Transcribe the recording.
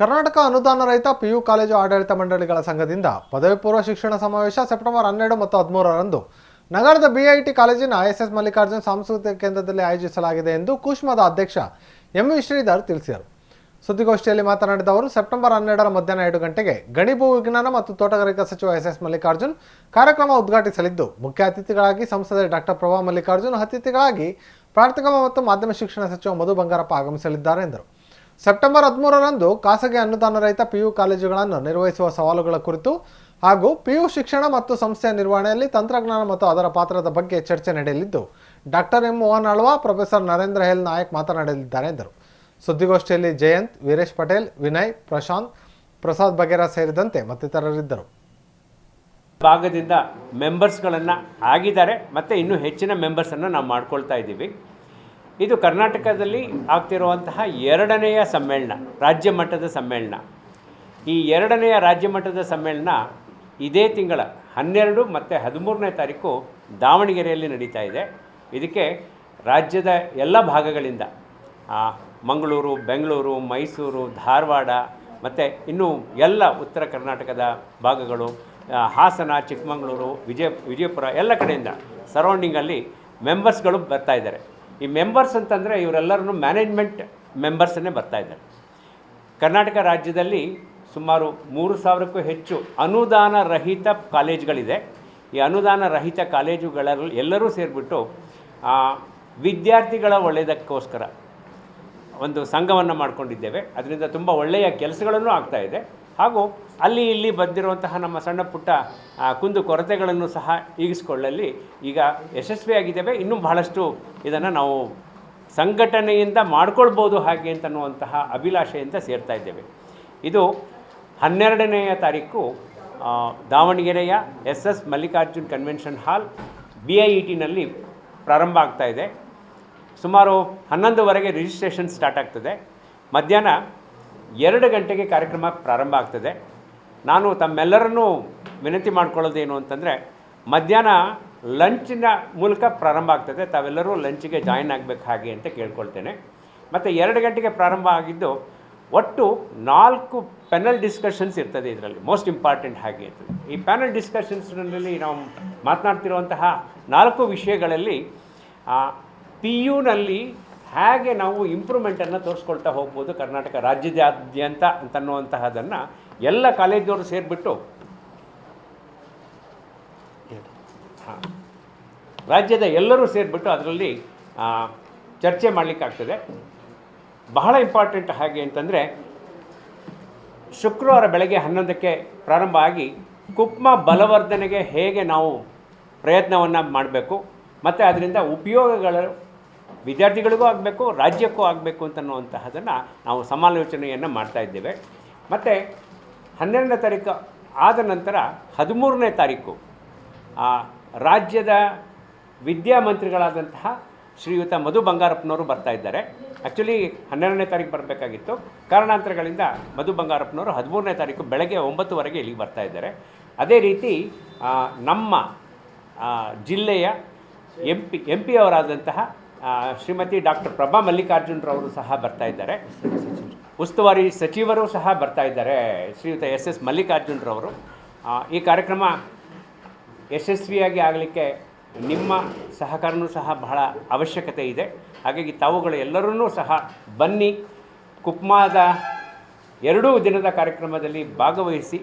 ಕರ್ನಾಟಕ ಅನುದಾನ ರಹಿತ PU college ಆಡಳಿತ ಮಂಡಳಿಗಳ ಸಂಘದಿಂದ ಪದವಿ ಪೂರ್ವ ಶಿಕ್ಷಣ ಸಮಾವೇಶ ಸೆಪ್ಟೆಂಬರ್ ಹನ್ನೆರಡು ಮತ್ತು ಹದಿಮೂರರಂದು. ನಗರದ ಬಿಐಟಿ ಕಾಲೇಜಿನ ಎಸ್ ಮಲ್ಲಿಕಾರ್ಜುನ್ ಸಾಂಸ್ಕೃತಿಕ ಕೇಂದ್ರದಲ್ಲಿ ಆಯೋಜಿಸಲಾಗಿದೆ ಎಂದು ಕುಷ್ಮದ ಅಧ್ಯಕ್ಷ ಎಂ ವಿ ಶ್ರೀಧರ್ ತಿಳಿಸಿದರು. ಸುದ್ದಿಗೋಷ್ಠಿಯಲ್ಲಿ ಮಾತನಾಡಿದ ಅವರು, ಸೆಪ್ಟೆಂಬರ್ ಹನ್ನೆರಡರ ಮಧ್ಯಾಹ್ನ ಎರಡು ಗಂಟೆಗೆ ಗಣಿ ಭೂ ವಿಜ್ಞಾನ ಮತ್ತು ತೋಟಗಾರಿಕಾ ಸಚಿವ ಎಸ್ ಎಸ್ ಮಲ್ಲಿಕಾರ್ಜುನ್ ಕಾರ್ಯಕ್ರಮ ಉದ್ಘಾಟಿಸಲಿದ್ದು, ಮುಖ್ಯ ಅತಿಥಿಗಳಾಗಿ ಸಂಸದೆ ಡಾಕ್ಟರ್ ಪ್ರಭಾ ಮಲ್ಲಿಕಾರ್ಜುನ್ ಅತಿಥಿಗಳಾಗಿ ಪ್ರಾಥಮಿಕ ಮತ್ತು ಮಾಧ್ಯಮ ಶಿಕ್ಷಣ ಸಚಿವ ಮಧು ಬಂಗಾರಪ್ಪ ಆಗಮಿಸಲಿದ್ದಾರೆ ಎಂದರು. ಸೆಪ್ಟೆಂಬರ್ ಹದಿಮೂರರಂದು ಖಾಸಗಿ ಅನುದಾನ ರಹಿತ ಪಿಯು ಕಾಲೇಜುಗಳನ್ನು ನಿರ್ವಹಿಸುವ ಸವಾಲುಗಳ ಕುರಿತು ಹಾಗೂ ಪಿಯು ಶಿಕ್ಷಣ ಮತ್ತು ಸಂಸ್ಥೆಯ ನಿರ್ವಹಣೆಯಲ್ಲಿ ತಂತ್ರಜ್ಞಾನ ಮತ್ತು ಅದರ ಪಾತ್ರದ ಬಗ್ಗೆ ಚರ್ಚೆ ನಡೆಯಲಿದ್ದು, doctor M Mohan Alva professor Narendra L Nayak ಮಾತನಾಡಲಿದ್ದಾರೆ ಎಂದರು. ಸುದ್ದಿಗೋಷ್ಠಿಯಲ್ಲಿ ಜಯಂತ್, ವೀರೇಶ್ ಪಟೇಲ್, ವಿನಯ್, ಪ್ರಶಾಂತ್, ಪ್ರಸಾದ್ ಬಗೇರಾ ಸೇರಿದಂತೆ ಮತ್ತಿತರರಿದ್ದರು. ಭಾಗದಿಂದ ಮೆಂಬರ್ಸ್ಗಳನ್ನು ಆಗಿದ್ದಾರೆ, ಮತ್ತು ಇನ್ನೂ ಹೆಚ್ಚಿನ ಮೆಂಬರ್ಸನ್ನು ನಾವು ಮಾಡ್ಕೊಳ್ತಾ ಇದ್ದೀವಿ. ಇದು ಕರ್ನಾಟಕದಲ್ಲಿ ಆಗ್ತಿರುವಂತಹ ಎರಡನೆಯ ಸಮ್ಮೇಳನ, ರಾಜ್ಯ ಮಟ್ಟದ ಸಮ್ಮೇಳನ. ಈ ಎರಡನೆಯ ರಾಜ್ಯ ಮಟ್ಟದ ಸಮ್ಮೇಳನ ಇದೇ ತಿಂಗಳ ಹನ್ನೆರಡು ಮತ್ತು ಹದಿಮೂರನೇ ತಾರೀಕು ದಾವಣಗೆರೆಯಲ್ಲಿ ನಡೀತಾ ಇದೆ. ಇದಕ್ಕೆ ರಾಜ್ಯದ ಎಲ್ಲ ಭಾಗಗಳಿಂದ ಮಂಗಳೂರು, ಬೆಂಗಳೂರು, ಮೈಸೂರು, ಧಾರವಾಡ ಮತ್ತು ಇನ್ನೂ ಎಲ್ಲ ಉತ್ತರ ಕರ್ನಾಟಕದ ಭಾಗಗಳು ಹಾಸನ, ಚಿಕ್ಕಮಗಳೂರು, ವಿಜಯ, ವಿಜಯಪುರ ಎಲ್ಲ ಕಡೆಯಿಂದ ಸರೌಂಡಿಂಗಲ್ಲಿ ಮೆಂಬರ್ಸ್ಗಳು ಬರ್ತಾ ಇದ್ದಾರೆ. ಈ ಮೆಂಬರ್ಸ್ ಅಂತಂದರೆ ಇವರೆಲ್ಲರೂ ಮ್ಯಾನೇಜ್ಮೆಂಟ್ ಮೆಂಬರ್ಸನ್ನೇ ಬರ್ತಾ ಇದ್ದಾರೆ. ಕರ್ನಾಟಕ ರಾಜ್ಯದಲ್ಲಿ ಸುಮಾರು ಮೂರು ಸಾವಿರಕ್ಕೂ ಹೆಚ್ಚು ಅನುದಾನ ರಹಿತ ಕಾಲೇಜುಗಳಿದೆ. ಈ ಅನುದಾನ ರಹಿತ ಕಾಲೇಜುಗಳಲ್ಲಿ ಎಲ್ಲರೂ ಸೇರಿಬಿಟ್ಟು ವಿದ್ಯಾರ್ಥಿಗಳ ಒಳ್ಳೆಯದಕ್ಕೋಸ್ಕರ ಒಂದು ಸಂಘವನ್ನು ಮಾಡಿಕೊಂಡಿದ್ದೇವೆ. ಅದರಿಂದ ತುಂಬ ಒಳ್ಳೆಯ ಕೆಲಸಗಳನ್ನು ಆಗ್ತಾಯಿದೆ ಹಾಗೂ ಅಲ್ಲಿ ಇಲ್ಲಿ ಬಂದಿರುವಂತಹ ನಮ್ಮ ಸಣ್ಣ ಪುಟ್ಟ ಕುಂದು ಕೊರತೆಗಳನ್ನು ಸಹ ಈಗಿಸ್ಕೊಳ್ಳಲ್ಲಿ ಈಗ ಯಶಸ್ವಿಯಾಗಿದ್ದೇವೆ. ಇನ್ನೂ ಬಹಳಷ್ಟು ಇದನ್ನು ನಾವು ಸಂಘಟನೆಯಿಂದ ಮಾಡ್ಕೊಳ್ಬೋದು ಹಾಗೆ ಅಂತನ್ನುವಂತಹ ಅಭಿಲಾಷೆಯಿಂದ ಸೇರ್ತಾ ಇದ್ದೇವೆ. ಇದು ಹನ್ನೆರಡನೆಯ ತಾರೀಕು ದಾವಣಗೆರೆಯ S S Mallikarjun convention hall B I E ಟಿನಲ್ಲಿ ಪ್ರಾರಂಭ ಆಗ್ತಾ ಇದೆ. ಸುಮಾರು ಹನ್ನೊಂದುವರೆಗೆ ರಿಜಿಸ್ಟ್ರೇಷನ್ ಸ್ಟಾರ್ಟ್ ಆಗ್ತದೆ. ಮಧ್ಯಾಹ್ನ ಎರಡು ಗಂಟೆಗೆ ಕಾರ್ಯಕ್ರಮ ಪ್ರಾರಂಭ ಆಗ್ತದೆ. ನಾನು ತಮ್ಮೆಲ್ಲರನ್ನೂ ವಿನಂತಿ ಮಾಡ್ಕೊಳ್ಳೋದೇನು ಅಂತಂದರೆ, ಮಧ್ಯಾಹ್ನ ಲಂಚಿನ ಮೂಲಕ ಪ್ರಾರಂಭ ಆಗ್ತದೆ. ತಾವೆಲ್ಲರೂ ಲಂಚಿಗೆ ಜಾಯಿನ್ ಆಗಬೇಕು ಹಾಗೆ ಅಂತ ಕೇಳ್ಕೊಳ್ತೇನೆ. ಮತ್ತು ಎರಡು ಗಂಟೆಗೆ ಪ್ರಾರಂಭ ಆಗಿದ್ದು, ಒಟ್ಟು ನಾಲ್ಕು ಪ್ಯಾನಲ್ ಡಿಸ್ಕಷನ್ಸ್ ಇರ್ತದೆ ಇದರಲ್ಲಿ ಮೋಸ್ಟ್ ಇಂಪಾರ್ಟೆಂಟ್ ಹಾಗೆ ಇರ್ತದೆ. ಈ ಪ್ಯಾನಲ್ ಡಿಸ್ಕಷನ್ಸ್ನಲ್ಲಿ ನಾವು ಮಾತನಾಡ್ತಿರುವಂತಹ ನಾಲ್ಕು ವಿಷಯಗಳಲ್ಲಿ ಪಿ ಯುನಲ್ಲಿ ಹೇಗೆ ನಾವು ಇಂಪ್ರೂವ್ಮೆಂಟನ್ನು ತೋರಿಸ್ಕೊಳ್ತಾ ಹೋಗ್ಬೋದು ಕರ್ನಾಟಕ ರಾಜ್ಯದಾದ್ಯಂತ ಅಂತನ್ನುವಂತಹದನ್ನು ಎಲ್ಲ ಕಾಲೇಜವರು ಸೇರಿಬಿಟ್ಟು. ಹಾಂ. ರಾಜ್ಯದ ಎಲ್ಲರೂ ಸೇರಿಬಿಟ್ಟು ಅದರಲ್ಲಿ ಚರ್ಚೆ ಮಾಡಲಿಕ್ಕಾಗ್ತದೆ. ಬಹಳ ಇಂಪಾರ್ಟೆಂಟ್ ಹಾಗೆ ಅಂತಂದರೆ, ಶುಕ್ರವಾರ ಬೆಳಗ್ಗೆ ಹನ್ನೊಂದಕ್ಕೆ ಪ್ರಾರಂಭ ಆಗಿ ಕುಪ್ಮ ಬಲವರ್ಧನೆಗೆ ಹೇಗೆ ನಾವು ಪ್ರಯತ್ನವನ್ನು ಮಾಡಬೇಕು, ಮತ್ತು ಅದರಿಂದ ಉಪಯೋಗಗಳು ವಿದ್ಯಾರ್ಥಿಗಳಿಗೂ ಆಗಬೇಕು ರಾಜ್ಯಕ್ಕೂ ಆಗಬೇಕು ಅಂತನ್ನುವಂತಹದನ್ನು ನಾವು ಸಮಾಲೋಚನೆಯನ್ನು ಮಾಡ್ತಾ ಇದ್ದೇವೆ. ಮತ್ತು ಹನ್ನೆರಡನೇ ತಾರೀಕು ಆದ ನಂತರ ಹದಿಮೂರನೇ ತಾರೀಕು ರಾಜ್ಯದ ವಿದ್ಯಾಮಂತ್ರಿಗಳಾದಂತಹ ಶ್ರೀಯುತ ಮಧು ಬಂಗಾರಪ್ಪನವರು ಬರ್ತಾ ಇದ್ದಾರೆ. ಆ್ಯಕ್ಚುಲಿ ಹನ್ನೆರಡನೇ ತಾರೀಕು ಬರಬೇಕಾಗಿತ್ತು. ಕಾರಣಾಂತರಗಳಿಂದ ಮಧು ಬಂಗಾರಪ್ಪನವರು ಹದಿಮೂರನೇ ತಾರೀಕು ಬೆಳಗ್ಗೆ ಒಂಬತ್ತುವರೆಗೆ ಇಲ್ಲಿಗೆ ಬರ್ತಾ ಇದ್ದಾರೆ. ಅದೇ ರೀತಿ ನಮ್ಮ ಜಿಲ್ಲೆಯ ಎಂ ಪಿ ಎಂ ಪಿ ಅವರಾದಂತಹ ಆ, ಶ್ರೀಮತಿ ಡಾಕ್ಟರ್ ಪ್ರಭಾ ಮಲ್ಲಿಕಾರ್ಜುನರವರು ಸಹ ಬರ್ತಾ ಇದ್ದಾರೆ. ಉಸ್ತುವಾರಿ ಸಚಿವರು ಸಹ ಬರ್ತಾ ಇದ್ದಾರೆ, ಶ್ರೀಯುತ ಎಸ್ ಎಸ್ ಮಲ್ಲಿಕಾರ್ಜುನರವರು ಈ ಕಾರ್ಯಕ್ರಮ ಯಶಸ್ವಿಯಾಗಿ ಆಗಲಿಕ್ಕೆ ನಿಮ್ಮ ಸಹಕಾರನೂ ಸಹ ಬಹಳ ಅವಶ್ಯಕತೆ ಇದೆ. ಹಾಗಾಗಿ ತಾವುಗಳು ಎಲ್ಲರೂ ಸಹ ಬನ್ನಿ, ಕುಪ್ಮಾದ ಎರಡೂ ದಿನದ ಕಾರ್ಯಕ್ರಮದಲ್ಲಿ ಭಾಗವಹಿಸಿ